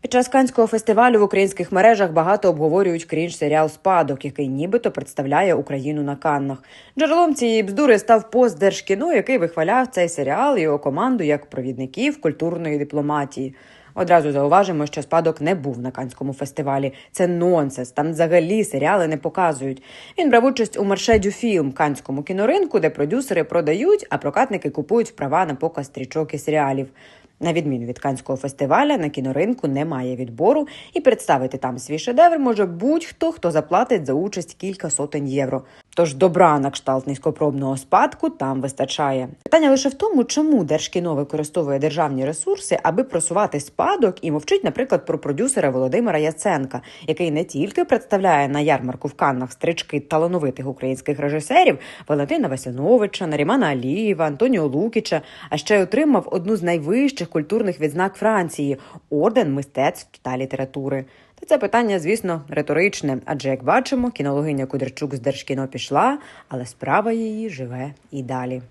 Під час канського фестивалю в українських мережах багато обговорюють крінж серіал Спадок, який нібито представляє Україну на Каннах. Джерелом цієї бздури став пост Держкіно, який вихваляв цей серіал і його команду як провідників культурної дипломатії. Одразу зауважимо, що спадок не був на канському фестивалі. Це нонсенс. Там взагалі серіали не показують. Він брав участь у маршедю фільм канському кіноринку, де продюсери продають, а прокатники купують права на показ стрічок і серіалів. На відміну від канського фестиваля, на кіноринку немає відбору, і представити там свій шедевр може будь-хто, хто заплатить за участь кілька сотень євро. Тож добра на кшталт низькопробного спадку там вистачає. Питання лише в тому, чому Держкіно використовує державні ресурси, аби просувати спадок і мовчить, наприклад, про продюсера Володимира Яценка, який не тільки представляє на ярмарку в Каннах стрічки талановитих українських режисерів Валентина Васяновича, Нарімана Алієва, Антоніо Лукіча, а ще й отримав одну з найвищих культурних відзнак Франції орден мистецтв та літератури. Та це питання, звісно, риторичне, адже як бачимо, кінологиня Кудрчук з Держкіно пішла, але справа її живе і далі.